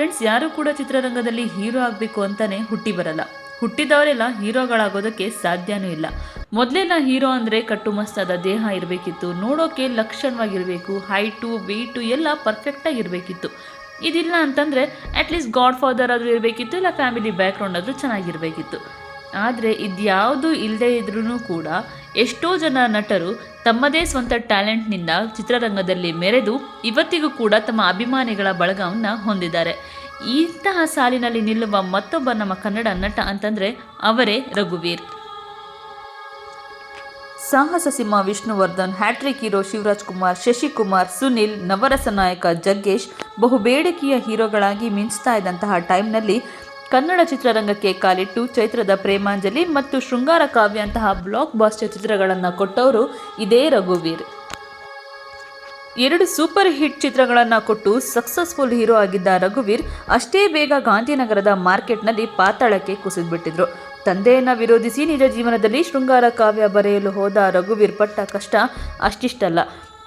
Friends ಯಾರು ಕೂಡ ಚಿತ್ರರಂಗದಲ್ಲಿ ಹೀರೋ ಆಗಬೇಕು ಅಂತಾನೆ ಹುಟ್ಟಿ ಬರಲ್ಲ. ಹುಟ್ಟಿದವರೆಲ್ಲ ಹೀರೋಗಳಾಗೋದಕ್ಕೆ ಸಾಧ್ಯನೂ ಇಲ್ಲ. ಮೊದಲೆಲ್ಲ ಹೀರೋ ಅಂದರೆ ಕಟ್ಟುಮಸ್ತಾದ ದೇಹ ಇರಬೇಕಿತ್ತು, ನೋಡೋಕೆ ಲಕ್ಷಣವಾಗಿರಬೇಕು ಹೈಟು ವೆಯ್ಟು ಎಲ್ಲ ಪರ್ಫೆಕ್ಟಾಗಿರಬೇಕಿತ್ತು ಇದಿಲ್ಲ ಅಂತಂದರೆ ಅಟ್ಲೀಸ್ಟ್ ಗಾಡ್ ಫಾದರ್ ಆದರೂ ಇರಬೇಕಿತ್ತು, ಇಲ್ಲ ಫ್ಯಾಮಿಲಿ ಬ್ಯಾಕ್ಗ್ರೌಂಡ್ ಆದರೂ ಚೆನ್ನಾಗಿರಬೇಕಿತ್ತು. ಆದರೆ ಇದ್ಯಾವುದು ಇಲ್ಲದೇ ಇದ್ರೂ ಕೂಡ ಎಷ್ಟೋ ಜನ ನಟರು ತಮ್ಮದೇ ಸ್ವಂತ ಟ್ಯಾಲೆಂಟ್ನಿಂದ ಚಿತ್ರರಂಗದಲ್ಲಿ ಮೆರೆದು ಇವತ್ತಿಗೂ ಕೂಡ ತಮ್ಮ ಅಭಿಮಾನಿಗಳ ಬಳಗವನ್ನು ಹೊಂದಿದ್ದಾರೆ. ಇಂತಹ ಸಾಲಿನಲ್ಲಿ ನಿಲ್ಲುವ ಮತ್ತೊಬ್ಬ ನಮ್ಮ ಕನ್ನಡ ನಟ ಅಂತಂದರೆ ಅವರೇ ರಘುವೀರ್. ಸಾಹಸ ಸಿಂಹ ವಿಷ್ಣುವರ್ಧನ್, ಹ್ಯಾಟ್ರಿಕ್ ಹೀರೋ ಶಿವರಾಜ್ ಕುಮಾರ್, ಶಶಿಕುಮಾರ್, ಸುನಿಲ್, ನವರಸ ನಾಯಕ ಜಗ್ಗೇಶ್ ಬಹುಬೇಡಿಕೆಯ ಹೀರೋಗಳಾಗಿ ಮಿಂಚ್ತಾ ಇದ್ದಂತಹ ಟೈಮ್ನಲ್ಲಿ ಕನ್ನಡ ಚಿತ್ರರಂಗಕ್ಕೆ ಕಾಲಿಟ್ಟು ಚೈತ್ರದ ಪ್ರೇಮಾಂಜಲಿ ಮತ್ತು ಶೃಂಗಾರ ಕಾವ್ಯಂತಹ ಬ್ಲಾಕ್ ಬಾಸ್ಟರ್ ಚಿತ್ರಗಳನ್ನು ಕೊಟ್ಟವರು ಇದೇ ರಘುವೀರ್. ಎರಡು ಸೂಪರ್ ಹಿಟ್ ಚಿತ್ರಗಳನ್ನು ಕೊಟ್ಟು ಸಕ್ಸಸ್ಫುಲ್ ಹೀರೋ ಆಗಿದ್ದ ರಘುವೀರ್ ಅಷ್ಟೇ ಬೇಗ ಗಾಂಧಿನಗರದ ಮಾರ್ಕೆಟ್ನಲ್ಲಿ ಪಾತಾಳಕ್ಕೆ ಕುಸಿದ್ಬಿಟ್ಟಿದ್ರು. ತಂದೆಯನ್ನು ವಿರೋಧಿಸಿ ನಿಜ ಜೀವನದಲ್ಲಿ ಶೃಂಗಾರ ಕಾವ್ಯ ಬರೆಯಲು ಹೋದ ರಘುವೀರ್ ಪಟ್ಟ ಕಷ್ಟ ಅಷ್ಟಿಷ್ಟಲ್ಲ.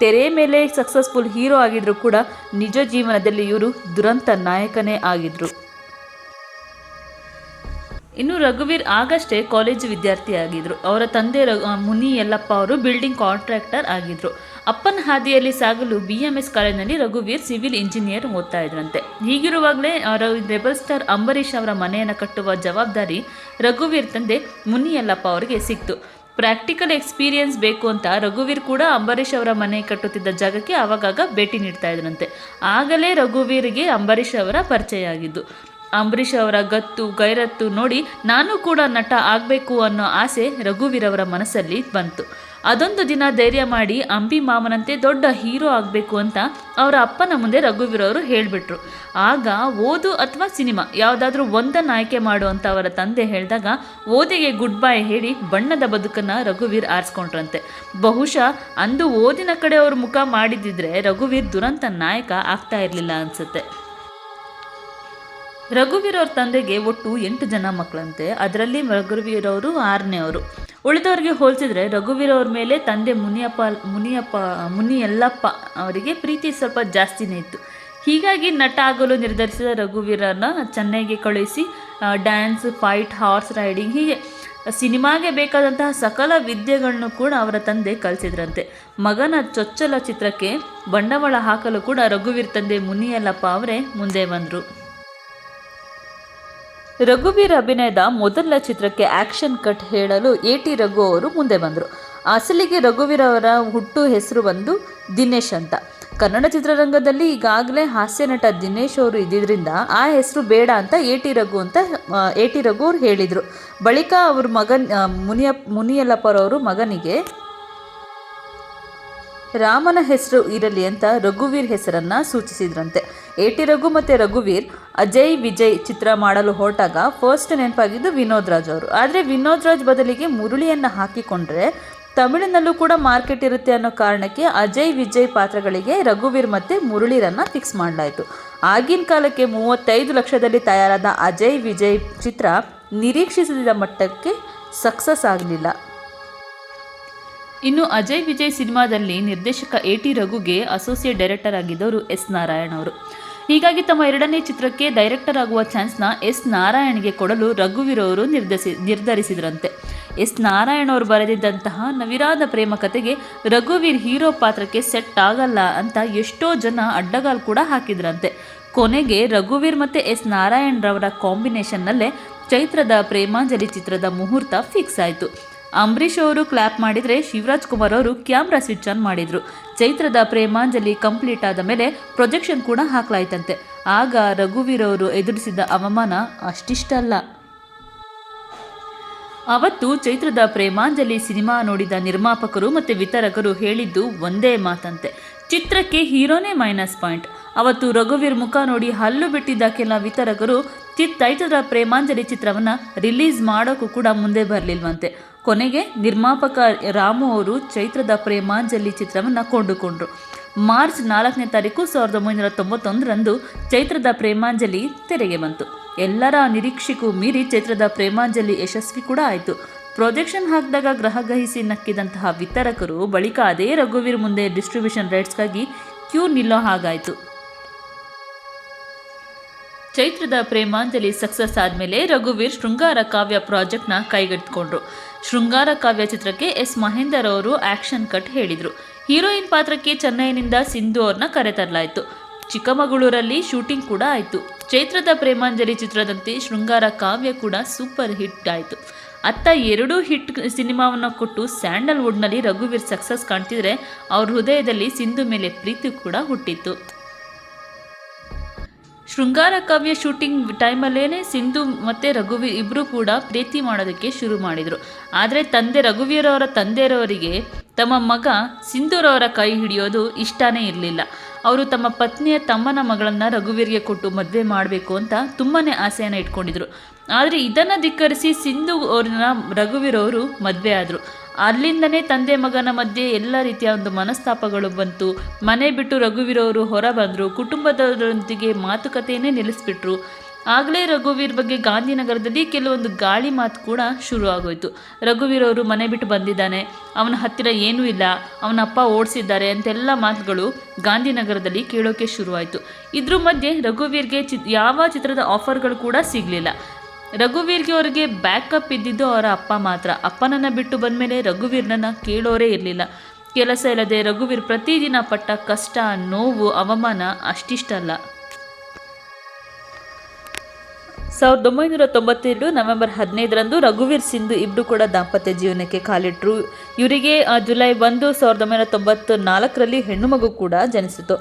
ತೆರೆ ಮೇಲೆ ಸಕ್ಸಸ್ಫುಲ್ ಹೀರೋ ಆಗಿದ್ರು ಕೂಡ ನಿಜ ಜೀವನದಲ್ಲಿ ಇವರು ದುರಂತ ನಾಯಕನೇ ಆಗಿದ್ರು. ಇನ್ನು ರಘುವೀರ್ ಆಗಷ್ಟೇ ಕಾಲೇಜು ವಿದ್ಯಾರ್ಥಿ ಆಗಿದ್ರು ಅವರ ತಂದೆ ಮುನಿ ಯಲ್ಲಪ್ಪ ಅವರು ಬಿಲ್ಡಿಂಗ್ ಕಾಂಟ್ರಾಕ್ಟರ್ ಆಗಿದ್ರು. ಅಪ್ಪನ ಹಾದಿಯಲ್ಲಿ ಸಾಗಲು ಬಿ ಎಂ ಎಸ್ ಕಾಲೇಜಿನಲ್ಲಿ ರಘುವೀರ್ ಸಿವಿಲ್ ಇಂಜಿನಿಯರ್ ಓದ್ತಾ ಇದ್ರಂತೆ. ಹೀಗಿರುವಾಗಲೇ ಅವರ ರೆಬಲ್ ಸ್ಟಾರ್ ಅಂಬರೀಷ್ ಅವರ ಮನೆಯನ್ನು ಕಟ್ಟುವ ಜವಾಬ್ದಾರಿ ರಘುವೀರ್ ತಂದೆ ಮುನಿ ಯಲ್ಲಪ್ಪ ಅವರಿಗೆ ಸಿಕ್ತು. ಪ್ರಾಕ್ಟಿಕಲ್ ಎಕ್ಸ್ಪೀರಿಯನ್ಸ್ ಬೇಕು ಅಂತ ರಘುವೀರ್ ಕೂಡ ಅಂಬರೀಷ್ ಅವರ ಮನೆ ಕಟ್ಟುತ್ತಿದ್ದ ಜಾಗಕ್ಕೆ ಆವಾಗಾಗ ಭೇಟಿ ನೀಡ್ತಾ ಇದ್ರಂತೆ. ಆಗಲೇ ರಘುವೀರ್ಗೆ ಅಂಬರೀಷ್ ಅವರ ಪರಿಚಯ ಆಗಿದ್ದು. ಅಂಬರೀಷ್ ಅವರ ಗತ್ತು, ಗೈರತ್ತು ನೋಡಿ ನಾನು ಕೂಡ ನಟ ಆಗಬೇಕು ಅನ್ನೋ ಆಸೆ ರಘುವೀರವರ ಮನಸ್ಸಲ್ಲಿ ಬಂತು. ಅದೊಂದು ದಿನ ಧೈರ್ಯ ಮಾಡಿ ಅಂಬಿ ಮಾಮನಂತೆ ದೊಡ್ಡ ಹೀರೋ ಆಗಬೇಕು ಅಂತ ಅವರ ಅಪ್ಪನ ಮುಂದೆ ರಘುವೀರವರು ಹೇಳಿಬಿಟ್ರು. ಆಗ ಓದು ಅಥವಾ ಸಿನಿಮಾ, ಯಾವುದಾದ್ರೂ ಒಂದನ್ನು ಆಯ್ಕೆ ಮಾಡು ಅಂತ ಅವರ ತಂದೆ ಹೇಳಿದಾಗ ಓದಿಗೆ ಗುಡ್ ಬೈ ಹೇಳಿ ಬಣ್ಣದ ಬದುಕನ್ನು ರಘುವೀರ್ ಆರಿಸ್ಕೊಂಡ್ರಂತೆ. ಬಹುಶಃ ಅಂದು ಓದಿನ ಕಡೆ ಅವ್ರ ಮುಖ ಮಾಡಿದ್ದಿದ್ರೆ ರಘುವೀರ್ ದುರಂತ ನಾಯಕ ಆಗ್ತಾ ಇರಲಿಲ್ಲ ಅನಿಸುತ್ತೆ. ರಘುವೀರ್ ಅವ್ರ ತಂದೆಗೆ ಒಟ್ಟು ಎಂಟು ಜನ ಮಕ್ಕಳಂತೆ. ಅದರಲ್ಲಿ ರಘುವೀರ್ ಅವರು ಆರನೇ ಅವರು. ಉಳಿದವರಿಗೆ ಹೋಲಿಸಿದ್ರೆ ರಘುವೀರ್ ಅವ್ರ ಮೇಲೆ ತಂದೆ ಮುನಿಯಪ್ಪ ಮುನಿಯಪ್ಪ, ಮುನಿಯಲ್ಲಪ್ಪ ಅವರಿಗೆ ಪ್ರೀತಿ ಸ್ವಲ್ಪ ಜಾಸ್ತಿನೇ ಇತ್ತು. ಹೀಗಾಗಿ ನಟ ಆಗಲು ನಿರ್ಧರಿಸಿದ ರಘುವೀರನ ಚೆನ್ನೈಗೆ ಕಳುಹಿಸಿ ಡ್ಯಾನ್ಸ್, ಫೈಟ್, ಹಾರ್ಸ್ ರೈಡಿಂಗ್, ಹೀಗೆ ಸಿನಿಮಾಗೆ ಬೇಕಾದಂತಹ ಸಕಲ ವಿದ್ಯೆಗಳನ್ನು ಕೂಡ ಅವರ ತಂದೆ ಕಲಿಸಿದ್ರಂತೆ. ಮಗನ ಚೊಚ್ಚಲ ಚಿತ್ರಕ್ಕೆ ಬಂಡವಾಳ ಹಾಕಲು ಕೂಡ ರಘುವೀರ್ ತಂದೆ ಮುನಿಯಲ್ಲಪ್ಪ ಅವರೇ ಮುಂದೆ ಬಂದರು. ರಘುವೀರ್ ಅಭಿನಯದ ಮೊದಲ ಚಿತ್ರಕ್ಕೆ ಆಕ್ಷನ್ ಕಟ್ ಹೇಳಲು ಎ ಟಿ ರಘು ಅವರು ಮುಂದೆ ಬಂದರು. ಅಸಲಿಗೆ ರಘುವೀರ್ ಅವರ ಹುಟ್ಟು ಹೆಸರು ಬಂದು ದಿನೇಶ್ ಅಂತ. ಕನ್ನಡ ಚಿತ್ರರಂಗದಲ್ಲಿ ಈಗಾಗಲೇ ಹಾಸ್ಯ ನಟ ದಿನೇಶ್ ಅವರು ಇದ್ದಿದ್ದರಿಂದ ಆ ಹೆಸರು ಬೇಡ ಅಂತ ಎ ಟಿ ರಘು ಅಂತ ಎ ಟಿ ರಘು ಅವ್ರು ಹೇಳಿದರು. ಬಳಿಕ ಅವ್ರ ಮಗನ್ ಮುನಿಯ ಮುನಿಯಲ್ಲಪ್ಪರವರು ಮಗನಿಗೆ ರಾಮನ ಹೆಸರು ಇರಲಿ ಅಂತ ರಘುವೀರ್ ಹೆಸರನ್ನ ಸೂಚಿಸಿದ್ರಂತೆ. ಎ ಟಿ ರಘು ಮತ್ತು ರಘುವೀರ್ ಅಜಯ್ ವಿಜಯ್ ಚಿತ್ರ ಮಾಡಲು ಹೊರಟಾಗ ಫಸ್ಟ್ ನೆನಪಾಗಿದ್ದು ವಿನೋದ್ ರಾಜ್ ಅವರು. ಆದರೆ ವಿನೋದ್ ರಾಜ್ ಬದಲಿಗೆ ಮುರುಳಿಯನ್ನು ಹಾಕಿಕೊಂಡ್ರೆ ತಮಿಳಿನಲ್ಲೂ ಕೂಡ ಮಾರ್ಕೆಟ್ ಇರುತ್ತೆ ಅನ್ನೋ ಕಾರಣಕ್ಕೆ ಅಜಯ್ ವಿಜಯ್ ಪಾತ್ರಗಳಿಗೆ ರಘುವೀರ್ ಮತ್ತು ಮುರುಳಿರನ್ನು ಫಿಕ್ಸ್ ಮಾಡಲಾಯಿತು. ಆಗಿನ ಕಾಲಕ್ಕೆ ಮೂವತ್ತೈದು ಲಕ್ಷದಲ್ಲಿ ತಯಾರಾದ ಅಜಯ್ ವಿಜಯ್ ಚಿತ್ರ ನಿರೀಕ್ಷಿಸಿದ ಮಟ್ಟಕ್ಕೆ ಸಕ್ಸಸ್ ಆಗಲಿಲ್ಲ. ಇನ್ನು ಅಜಯ್ ವಿಜಯ್ ಸಿನಿಮಾದಲ್ಲಿ ನಿರ್ದೇಶಕ ಎ ಟಿ ರಘುಗೆ ಅಸೋಸಿಯೇಟ್ ಡೈರೆಕ್ಟರ್ ಆಗಿದ್ದವರು ಎಸ್ ನಾರಾಯಣ್ ಅವರು. ಹೀಗಾಗಿ ತಮ್ಮ ಎರಡನೇ ಚಿತ್ರಕ್ಕೆ ಡೈರೆಕ್ಟರ್ ಆಗುವ ಚಾನ್ಸ್ನ ಎಸ್ ನಾರಾಯಣ್ಗೆ ಕೊಡಲು ರಘುವೀರ್ ಅವರು ನಿರ್ಧರಿಸಿ ನಿರ್ಧರಿಸಿದ್ರಂತೆ. ಎಸ್ ನಾರಾಯಣ್ ಅವರು ಬರೆದಿದ್ದಂತಹ ನವಿರಾದ ಪ್ರೇಮ ಕಥೆಗೆ ರಘುವೀರ್ ಹೀರೋ ಪಾತ್ರಕ್ಕೆ ಸೆಟ್ ಆಗಲ್ಲ ಅಂತ ಎಷ್ಟೋ ಜನ ಅಡ್ಡಗಾಲ್ ಕೂಡ ಹಾಕಿದ್ರಂತೆ. ಕೊನೆಗೆ ರಘುವೀರ್ ಮತ್ತು ಎಸ್ ನಾರಾಯಣ್ ರವರ ಕಾಂಬಿನೇಷನ್ನಲ್ಲೇ ಚೈತ್ರದ ಪ್ರೇಮಾಂಜಲಿ ಚಿತ್ರದ ಮುಹೂರ್ತ ಫಿಕ್ಸ್ ಆಯಿತು. ಅಂಬರೀಷ್ ಅವರು ಕ್ಲಾಪ್ ಮಾಡಿದರೆ ಶಿವರಾಜ್ ಕುಮಾರ್ ಅವರು ಕ್ಯಾಮ್ರಾ ಸ್ವಿಚ್ ಆನ್ ಮಾಡಿದರು. ಚೈತ್ರದ ಪ್ರೇಮಾಂಜಲಿ ಕಂಪ್ಲೀಟ್ ಆದ ಮೇಲೆ ಪ್ರೊಜೆಕ್ಷನ್ ಕೂಡ ಹಾಕಲಾಯ್ತಂತೆ. ಆಗ ರಘುವೀರ್ ಅವರು ಎದುರಿಸಿದ ಅವಮಾನ ಅಷ್ಟಿಷ್ಟಲ್ಲ ಅವತ್ತು ಚೈತ್ರದ ಪ್ರೇಮಾಂಜಲಿ ಸಿನಿಮಾ ನೋಡಿದ ನಿರ್ಮಾಪಕರು ಮತ್ತು ವಿತರಕರು ಹೇಳಿದ್ದು ಒಂದೇ ಮಾತಂತೆ. ಚಿತ್ರಕ್ಕೆ ಹೀರೋನೇ ಮೈನಸ್ ಪಾಯಿಂಟ್ ಅವತ್ತು ರಘುವೀರ್ ಮುಖ ನೋಡಿ ಹಲ್ಲು ಬಿಟ್ಟಿದ್ದ ಕೆಲ ವಿತರಕರು, ಚಿತ್ ಚೈತ್ರದ ಪ್ರೇಮಾಂಜಲಿ ಚಿತ್ರವನ್ನು ರಿಲೀಸ್ ಮಾಡೋಕ್ಕೂ ಕೂಡ ಮುಂದೆ ಬರಲಿಲ್ವಂತೆ. ಕೊನೆಗೆ ನಿರ್ಮಾಪಕ ರಾಮು ಅವರು ಚೈತ್ರದ ಪ್ರೇಮಾಂಜಲಿ ಚಿತ್ರವನ್ನು ಕೊಂಡುಕೊಂಡರು. ಮಾರ್ಚ್ ನಾಲ್ಕನೇ ತಾರೀಕು ಸಾವಿರದ ಒಂಬೈನೂರ ತೊಂಬತ್ತೊಂದರಂದು ಚೈತ್ರದ ಪ್ರೇಮಾಂಜಲಿ ತೆರೆಗೆ ಬಂತು. ಎಲ್ಲರ ನಿರೀಕ್ಷೆಗೂ ಮೀರಿ ಚೈತ್ರದ ಪ್ರೇಮಾಂಜಲಿ ಯಶಸ್ವಿ ಕೂಡ ಆಯಿತು. ಪ್ರೊಜೆಕ್ಷನ್ ಹಾಕಿದಾಗ ಗ್ರಹಗಹಿಸಿ ನಕ್ಕಿದಂತಹ ವಿತರಕರು ಬಳಿಕ ಅದೇ ರಘುವೀರ್ ಮುಂದೆ ಡಿಸ್ಟ್ರಿಬ್ಯೂಷನ್ ರೈಟ್ಸ್ಗಾಗಿ ಕ್ಯೂ ನಿಲ್ಲೋ ಹಾಗಾಯಿತು. ಚೈತ್ರದ ಪ್ರೇಮಾಂಜಲಿ ಸಕ್ಸಸ್ ಆದಮೇಲೆ ರಘುವೀರ್ ಶೃಂಗಾರ ಕಾವ್ಯ ಪ್ರಾಜೆಕ್ಟ್ನ ಕೈಗೆತ್ತಿಕೊಂಡ್ರು. ಶೃಂಗಾರ ಕಾವ್ಯ ಚಿತ್ರಕ್ಕೆ ಎಸ್ ಮಹೇಂದರ್ ಅವರು ಆಕ್ಷನ್ ಕಟ್ ಹೇಳಿದರು. ಹೀರೋಯಿನ್ ಪಾತ್ರಕ್ಕೆ ಚೆನ್ನೈನಿಂದ ಸಿಂಧು ಅವ್ರನ್ನ ಕರೆತರಲಾಯಿತು. ಚಿಕ್ಕಮಗಳೂರಲ್ಲಿ ಶೂಟಿಂಗ್ ಕೂಡ ಆಯಿತು. ಚೈತ್ರದ ಪ್ರೇಮಾಂಜಲಿ ಚಿತ್ರದಂತೆ ಶೃಂಗಾರ ಕಾವ್ಯ ಕೂಡ ಸೂಪರ್ ಹಿಟ್ ಆಯಿತು. ಅತ್ತ ಎರಡೂ ಹಿಟ್ ಸಿನಿಮಾವನ್ನು ಕೊಟ್ಟು ಸ್ಯಾಂಡಲ್ವುಡ್ನಲ್ಲಿ ರಘುವೀರ್ ಸಕ್ಸಸ್ ಕಾಣ್ತಿದ್ರೆ ಅವ್ರ ಹೃದಯದಲ್ಲಿ ಸಿಂಧು ಮೇಲೆ ಪ್ರೀತಿ ಕೂಡ ಹುಟ್ಟಿತ್ತು. ಶೃಂಗಾರ ಕಾವ್ಯ ಶೂಟಿಂಗ್ ಟೈಮಲ್ಲೇ ಸಿಂಧು ಮತ್ತು ರಘುವಿ ಇಬ್ಬರು ಕೂಡ ಪ್ರೀತಿ ಮಾಡೋದಕ್ಕೆ ಶುರು ಮಾಡಿದರು. ಆದರೆ ತಂದೆ ರಘುವೀರವರ ಅವರ ತಂದೆಯವರಿಗೆ ತಮ್ಮ ಮಗ ಸಿಂಧೂರವರ ಕೈ ಹಿಡಿಯೋದು ಇಷ್ಟನೇ ಇರಲಿಲ್ಲ. ಅವರು ತಮ್ಮ ಪತ್ನಿಯ ತಮ್ಮನ ಮಗಳನ್ನು ರಘುವೀರ್ಗೆ ಕೊಟ್ಟು ಮದುವೆ ಮಾಡಬೇಕು ಅಂತ ತುಂಬಾ ಆಸೆಯನ್ನು ಇಟ್ಕೊಂಡಿದ್ರು. ಆದರೆ ಇದನ್ನು ಧಿಕ್ಕರಿಸಿ ಸಿಂಧು ಅವ್ರನ್ನ ರಘುವೀರ್ ಅವರು ಮದುವೆ ಆದರು. ಅಲ್ಲಿಂದನೇ ತಂದೆ ಮಗನ ಮಧ್ಯೆ ಎಲ್ಲ ರೀತಿಯ ಒಂದು ಮನಸ್ತಾಪಗಳು ಬಂತು. ಮನೆ ಬಿಟ್ಟು ರಘುವೀರವರು ಹೊರ ಬಂದರು. ಕುಟುಂಬದವರೊಂದಿಗೆ ಮಾತುಕತೆಯನ್ನೇ ನಿಲ್ಲಿಸ್ಬಿಟ್ರು. ಆಗಲೇ ರಘುವೀರ್ ಬಗ್ಗೆ ಗಾಂಧಿನಗರದಲ್ಲಿ ಕೆಲವೊಂದು ಗಾಳಿ ಮಾತು ಕೂಡ ಶುರು ಆಗೋಯ್ತು. ರಘುವೀರ್ ಅವರು ಮನೆ ಬಿಟ್ಟು ಬಂದಿದ್ದಾನೆ. ಅವನ ಹತ್ತಿರ ಏನೂ ಇಲ್ಲ. ಅವನ ಅಪ್ಪ ಓಡಿಸಿದ್ದಾರೆ ಅಂತೆಲ್ಲ ಮಾತುಗಳು ಗಾಂಧಿನಗರದಲ್ಲಿ ಕೇಳೋಕೆ ಶುರುವಾಯಿತು. ಇದ್ರ ಮಧ್ಯೆ ರಘುವೀರ್ಗೆ ಚಿ ಯಾವ ಚಿತ್ರದ ಆಫರ್ಗಳು ಕೂಡ ಸಿಗಲಿಲ್ಲ. ರಘುವೀರ್ಗೆ ಅವರಿಗೆ ಬ್ಯಾಕಪ್ ಇದ್ದಿದ್ದು ಅವರ ಅಪ್ಪ ಮಾತ್ರ. ಅಪ್ಪನನ್ನು ಬಿಟ್ಟು ಬಂದಮೇಲೆ ರಘುವೀರ್ನನ್ನು ಕೇಳೋರೇ ಇರಲಿಲ್ಲ. ಕೆಲಸ ಇಲ್ಲದೆ ರಘುವೀರ್ ಪ್ರತಿದಿನ ಪಟ್ಟ ಕಷ್ಟ, ನೋವು, ಅವಮಾನ ಅಷ್ಟಿಷ್ಟಲ್ಲ. ಸಾವಿರದ ಒಂಬೈನೂರ ತೊಂಬತ್ತೆರಡು ನವೆಂಬರ್ ಹದಿನೈದರಂದು ರಘುವೀರ್ ಸಿಂಧು ಇಬ್ಬರು ಕೂಡ ದಾಂಪತ್ಯ ಜೀವನಕ್ಕೆ ಕಾಲಿಟ್ಟರು ಇವರಿಗೆ ಜುಲೈ ಒಂದು, ಸಾವಿರದ ಒಂಬೈನೂರ ತೊಂಬತ್ತು ನಾಲ್ಕರಲ್ಲಿ ಹೆಣ್ಣು ಮಗು ಕೂಡ ಜನಿಸಿತು.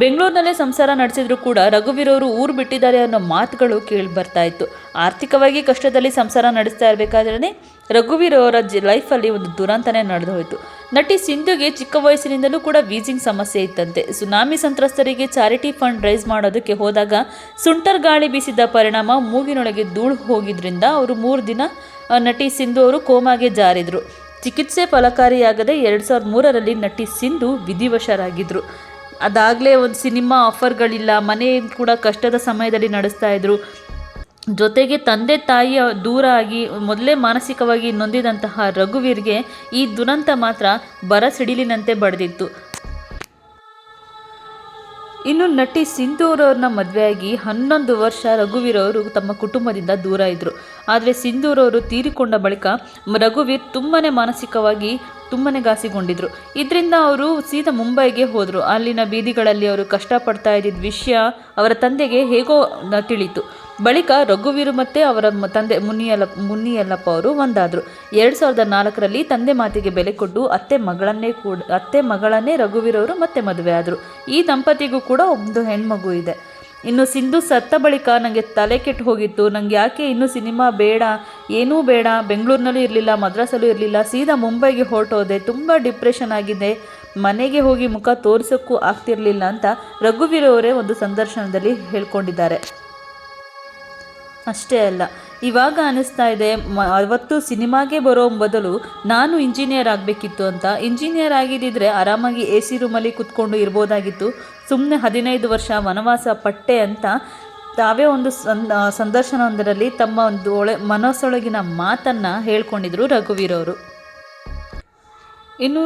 ಬೆಂಗಳೂರಿನಲ್ಲೇ ಸಂಸಾರ ನಡೆಸಿದ್ರು ಕೂಡ ರಘುವೀರ್ ಅವರು ಊರು ಬಿಟ್ಟಿದ್ದಾರೆ ಅನ್ನೋ ಮಾತುಗಳು ಕೇಳಿ ಬರ್ತಾ ಇತ್ತು. ಆರ್ಥಿಕವಾಗಿ ಕಷ್ಟದಲ್ಲಿ ಸಂಸಾರ ನಡೆಸ್ತಾ ಇರಬೇಕಾದ್ರೆ ರಘುವೀರ್ ಅವರ ಜಿ ಲೈಫಲ್ಲಿ ಒಂದು ದುರಂತನೇ ನಡೆದು ಹೋಯಿತು. ನಟಿ ಸಿಂಧುಗೆ ಚಿಕ್ಕ ವಯಸ್ಸಿನಿಂದಲೂ ಕೂಡ ವೀಸಿಂಗ್ ಸಮಸ್ಯೆ ಇತ್ತಂತೆ. ಸುನಾಮಿ ಸಂತ್ರಸ್ತರಿಗೆ ಚಾರಿಟಿ ಫಂಡ್ ರೈಸ್ ಮಾಡೋದಕ್ಕೆ ಹೋದಾಗ ಸುಂಟರ್ ಗಾಳಿ ಬೀಸಿದ ಪರಿಣಾಮ ಮೂಗಿನೊಳಗೆ ಧೂಳು ಹೋಗಿದ್ರಿಂದ ಅವರು ಮೂರು ದಿನ ನಟಿ ಸಿಂಧು ಅವರು ಕೋಮಾಗೆ ಜಾರಿದ್ರು. ಚಿಕಿತ್ಸೆ ಫಲಕಾರಿಯಾಗದೆ ಎರಡು ಸಾವಿರದ ಮೂರರಲ್ಲಿ ನಟಿ ಸಿಂಧು ವಿಧಿವಶರಾಗಿದ್ದರು ಅದಾಗಲೇ ಒಂದು ಸಿನಿಮಾ ಆಫರ್ಗಳಿಲ್ಲ. ಮನೆ ಕೂಡ ಕಷ್ಟದ ಸಮಯದಲ್ಲಿ ನಡೆಸ್ತಾ ಇದ್ರು. ಜೊತೆಗೆ ತಂದೆ ತಾಯಿಯ ದೂರ ಆಗಿ ಮೊದಲೇ ಮಾನಸಿಕವಾಗಿ ನೊಂದಿದಂತಹ ರಘುವೀರ್ಗೆ ಈ ದುರಂತ ಮಾತ್ರ ಬರ ಸಿಡಿಲಿನಂತೆ ಬಡ್ದಿತ್ತು. ಇನ್ನು ನಟಿ ಸಿಂಧೂರವ್ರನ್ನ ಮದುವೆಯಾಗಿ ಹನ್ನೊಂದು ವರ್ಷ ರಘುವೀರ್ ಅವರು ತಮ್ಮ ಕುಟುಂಬದಿಂದ ದೂರ ಇದ್ದರು ಆದರೆ ಸಿಂಧೂರವರು ತೀರಿಕೊಂಡ ಬಳಿಕ ರಘುವೀರ್ ತುಂಬಾ ಮಾನಸಿಕವಾಗಿ ತುಂಬಾ ಘಾಸಿಗೊಂಡಿದ್ರು. ಇದರಿಂದ ಅವರು ಸೀದಾ ಮುಂಬೈಗೆ ಹೋದರು. ಅಲ್ಲಿನ ಬೀದಿಗಳಲ್ಲಿ ಅವರು ಕಷ್ಟಪಡ್ತಾ ಇದ್ದಿದ್ದ ವಿಷಯ ಅವರ ತಂದೆಗೆ ಹೇಗೋ ತಿಳಿತು. ಬಳಿಕ ರಘುವೀರು ಮತ್ತೆ ಅವರ ತಂದೆ ಮುನಿಯಲ್ಲ ಮುನಿಯಲ್ಲಪ್ಪ ಅವರು ಒಂದಾದರು. ಎರಡು ಸಾವಿರದ ನಾಲ್ಕರಲ್ಲಿ ತಂದೆ ಮಾತಿಗೆ ಬೆಲೆ ಕೊಟ್ಟು ಅತ್ತೆ ಮಗಳನ್ನೇ ಕೂಡ, ಅತ್ತೆ ಮಗಳನ್ನೇ ರಘುವೀರವರು ಮತ್ತೆ ಮದುವೆ ಆದರು. ಈ ದಂಪತಿಗೂ ಕೂಡ ಒಂದು ಹೆಣ್ಮಗು ಇದೆ. ಇನ್ನು ಸಿಂಧು ಸತ್ತ ಬಳಿಕ ನನಗೆ ತಲೆ ಕೆಟ್ಟು ಹೋಗಿತ್ತು. ನನಗೆ ಯಾಕೆ ಇನ್ನೂ ಸಿನಿಮಾ ಬೇಡ, ಏನೂ ಬೇಡ, ಬೆಂಗಳೂರಿನಲ್ಲೂ ಇರಲಿಲ್ಲ, ಮದ್ರಾಸಲ್ಲೂ ಇರಲಿಲ್ಲ, ಸೀದಾ ಮುಂಬೈಗೆ ಹೊರಟೋದೆ. ತುಂಬ ಡಿಪ್ರೆಷನ್ ಆಗಿದೆ. ಮನೆಗೆ ಹೋಗಿ ಮುಖ ತೋರಿಸೋಕ್ಕೂ ಆಗ್ತಿರಲಿಲ್ಲ ಅಂತ ರಘುವೀರವರೇ ಒಂದು ಸಂದರ್ಶನದಲ್ಲಿ ಹೇಳ್ಕೊಂಡಿದ್ದಾರೆ. ಅಷ್ಟೇ ಅಲ್ಲ. ಇವಾಗ ಅನಿಸ್ತಾ ಇದೆ ಅವತ್ತು ಸಿನಿಮಾಗೆ ಬರೋ ಬದಲು ನಾನು ಇಂಜಿನಿಯರ್ ಆಗಬೇಕಿತ್ತು ಅಂತ. ಇಂಜಿನಿಯರ್ ಆಗಿದ್ದಿದ್ರೆ ಆರಾಮಾಗಿ ಎ ಸಿ ರೂಮಲ್ಲಿ ಕುತ್ಕೊಂಡು ಇರ್ಬೋದಾಗಿತ್ತು. ಸುಮ್ಮನೆ ಹದಿನೈದು ವರ್ಷ ವನವಾಸ ಪಟ್ಟೆ ಅಂತ ತಾವೇ ಒಂದು ಸಂದ ಸಂದರ್ಶನವೊಂದರಲ್ಲಿ ತಮ್ಮ ಒಂದು ಒಳೆ, ಮನಸ್ಸೊಳಗಿನ ಮಾತನ್ನು ಹೇಳ್ಕೊಂಡಿದ್ರು ರಘುವೀರ್ ಅವರು. ಇನ್ನು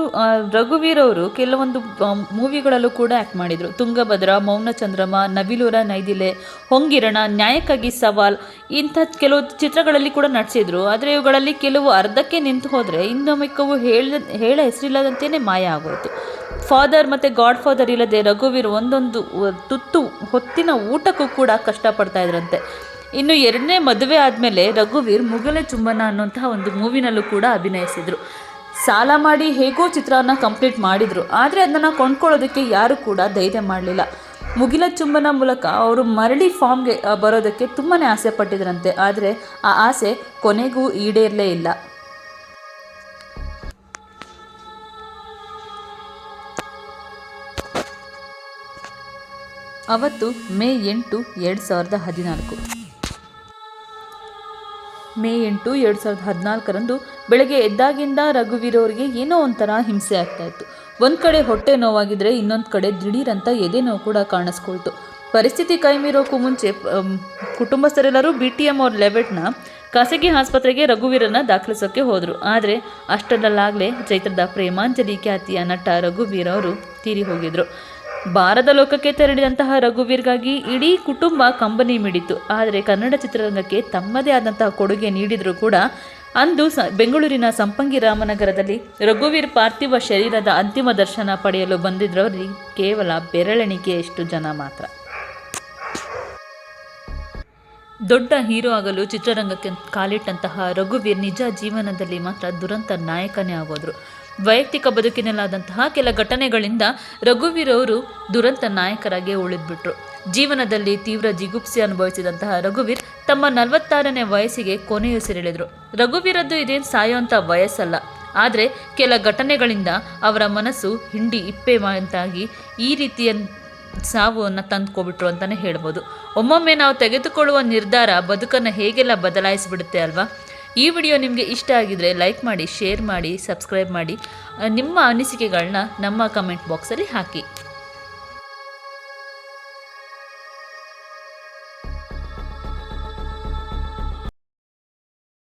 ರಘುವೀರ್ ಅವರು ಕೆಲವೊಂದು ಮೂವಿಗಳಲ್ಲೂ ಕೂಡ ಆ್ಯಕ್ಟ್ ಮಾಡಿದರು. ತುಂಗಭದ್ರ ಮೌನ ಚಂದ್ರಮ ನವಿಲೂರ, ನೈದಿಲೆ, ಹೊಂಗಿರಣ, ನ್ಯಾಯಕ್ಕಾಗಿ ಸವಾಲ್ ಇಂಥ ಕೆಲವು ಚಿತ್ರಗಳಲ್ಲಿ ಕೂಡ ನಟಿಸಿದ್ರು ಆದರೆ ಇವುಗಳಲ್ಲಿ ಕೆಲವು ಅರ್ಧಕ್ಕೆ ನಿಂತು ಹೋದರೆ ಇನ್ನು ಮಿಕ್ಕವು ಹೇಳ ಹೇಳ ಹೆಸರಿಲ್ಲದಂತೆಯೇ ಮಾಯ ಆಗೋಯಿತು. ಫಾದರ್ ಮತ್ತು ಗಾಡ್ ಫಾದರ್ ಇಲ್ಲದೆ ರಘುವೀರ್ ಒಂದೊಂದು ತುತ್ತು ಹೊತ್ತಿನ ಊಟಕ್ಕೂ ಕೂಡ ಕಷ್ಟಪಡ್ತಾ ಇದ್ರಂತೆ. ಇನ್ನು ಎರಡನೇ ಮದುವೆ ಆದಮೇಲೆ ರಘುವೀರ್ ಮುಗಲೆ ಚುಂಬನ ಅನ್ನುವಂತಹ ಒಂದು ಮೂವಿನಲ್ಲೂ ಕೂಡ ಅಭಿನಯಿಸಿದರು. ಸಾಲ ಮಾಡಿ ಹೇಗೋ ಚಿತ್ರಾನ ಕಂಪ್ಲೀಟ್ ಮಾಡಿದರು, ಆದರೆ ಅದನ್ನು ಕೊಂಡ್ಕೊಳ್ಳೋದಕ್ಕೆ ಯಾರೂ ಕೂಡ ಧೈರ್ಯ ಮಾಡಲಿಲ್ಲ. ಮುಗಿಲ ಚುಂಬನ ಮೂಲಕ ಅವರು ಮರಳಿ ಫಾರ್ಮ್ಗೆ ಬರೋದಕ್ಕೆ ತುಂಬಾ ಆಸೆ ಪಟ್ಟಿದ್ರಂತೆ, ಆದರೆ ಆ ಆಸೆ ಕೊನೆಗೂ ಈಡೇರಲೇ ಇಲ್ಲ. ಅವತ್ತು ಮೇ ಎಂಟು, ಎರಡು ಸಾವಿರದ ಹದಿನಾಲ್ಕು. ಮೇ ಎಂಟು ಎರಡು ಸಾವಿರದ ಹದಿನಾಲ್ಕರಂದು ಬೆಳಗ್ಗೆ ಎದ್ದಾಗಿಂದ ರಘುವೀರವರಿಗೆ ಏನೋ ಒಂಥರ ಹಿಂಸೆ ಆಗ್ತಾ ಇತ್ತು. ಒಂದು ಕಡೆ ಹೊಟ್ಟೆ ನೋವಾಗಿದ್ರೆ ಇನ್ನೊಂದು ಕಡೆ ದಿಢೀರಂತ ಎದೆ ನೋವು ಕೂಡ ಕಾಣಿಸ್ಕೊಳ್ತು. ಪರಿಸ್ಥಿತಿ ಕೈಮೀರೋಕ್ಕೂ ಮುಂಚೆ ಕುಟುಂಬಸ್ಥರೆಲ್ಲರೂ ಬಿ ಟಿ ಎಂ ಅವ್ರ ಲೆವೆಟ್ನ ಖಾಸಗಿ ಆಸ್ಪತ್ರೆಗೆ ರಘುವೀರನ ದಾಖಲಿಸೋಕ್ಕೆ ಹೋದರು. ಆದರೆ ಅಷ್ಟರಲ್ಲಾಗಲೇ ಚೈತ್ರದ ಪ್ರೇಮಾಂಜಲಿ ಖ್ಯಾತಿಯ ನಟ ರಘುವೀರ್ ಅವರು ತೀರಿ ಹೋಗಿದ್ರು. ಭಾರದ ಲೋಕಕ್ಕೆ ತೆರಳಿದಂತಹ ರಘುವೀರ್ಗಾಗಿ ಇಡೀ ಕುಟುಂಬ ಕಂಬನಿ ಮಿಡಿತು ಆದರೆ ಕನ್ನಡ ಚಿತ್ರರಂಗಕ್ಕೆ ತಮ್ಮದೇ ಆದಂತಹ ಕೊಡುಗೆ ನೀಡಿದರೂ ಕೂಡ ಅಂದು ಬೆಂಗಳೂರಿನ ಸಂಪಂಗಿ ರಾಮನಗರದಲ್ಲಿ ರಘುವೀರ್ ಪಾರ್ಥಿವ ಶರೀರದ ಅಂತಿಮ ದರ್ಶನ ಪಡೆಯಲು ಬಂದಿದ್ದವರಿಗೆ ಕೇವಲ ಬೆರಳೆಣಿಕೆಯಷ್ಟು ಜನ ಮಾತ್ರ. ದೊಡ್ಡ ಹೀರೋ ಆಗಲು ಚಿತ್ರರಂಗಕ್ಕೆ ಕಾಲಿಟ್ಟಂತಹ ರಘುವೀರ್ ನಿಜ ಜೀವನದಲ್ಲಿ ಮಾತ್ರ ದುರಂತ ನಾಯಕನೇ ಆಗೋದ್ರು. ವೈಯಕ್ತಿಕ ಬದುಕಿನಲ್ಲಾದಂತಹ ಕೆಲ ಘಟನೆಗಳಿಂದ ರಘುವೀರ್ ದುರಂತ ನಾಯಕರಾಗಿ ಉಳಿದ್ಬಿಟ್ರು. ಜೀವನದಲ್ಲಿ ತೀವ್ರ ಜಿಗುಪ್ಸೆ ಅನುಭವಿಸಿದಂತಹ ರಘುವೀರ್ ತಮ್ಮ ನಲವತ್ತಾರನೇ ವಯಸ್ಸಿಗೆ ಕೊನೆಯುಸಿರೆಳೆದರು ರಘುವೀರದ್ದು ಇದೇನು ಸಾಯುವಂಥ ವಯಸ್ಸಲ್ಲ. ಆದರೆ ಕೆಲ ಘಟನೆಗಳಿಂದ ಅವರ ಮನಸ್ಸು ಹಿಂಡಿ ಇಪ್ಪೆ ಅಂತಾಗಿ ಈ ರೀತಿಯ ಸಾವನ್ನು ತಂದ್ಕೊಬಿಟ್ರು ಅಂತಲೇ ಹೇಳ್ಬೋದು. ಒಮ್ಮೊಮ್ಮೆ ನಾವು ತೆಗೆದುಕೊಳ್ಳುವ ನಿರ್ಧಾರ ಬದುಕನ್ನು ಹೇಗೆಲ್ಲ ಬದಲಾಯಿಸಿಬಿಡುತ್ತೆ ಅಲ್ವಾ? ಈ ವಿಡಿಯೋ ನಿಮಗೆ ಇಷ್ಟ ಆಗಿದ್ರೆ ಲೈಕ್ ಮಾಡಿ ಶೇರ್ ಮಾಡಿ ಸಬ್ಸ್ಕ್ರೈಬ್ ಮಾಡಿ ನಿಮ್ಮ ಅನಿಸಿಕೆಗಳನ್ನ ನಮ್ಮ ಕಮೆಂಟ್ ಬಾಕ್ಸಲ್ಲಿ ಹಾಕಿ.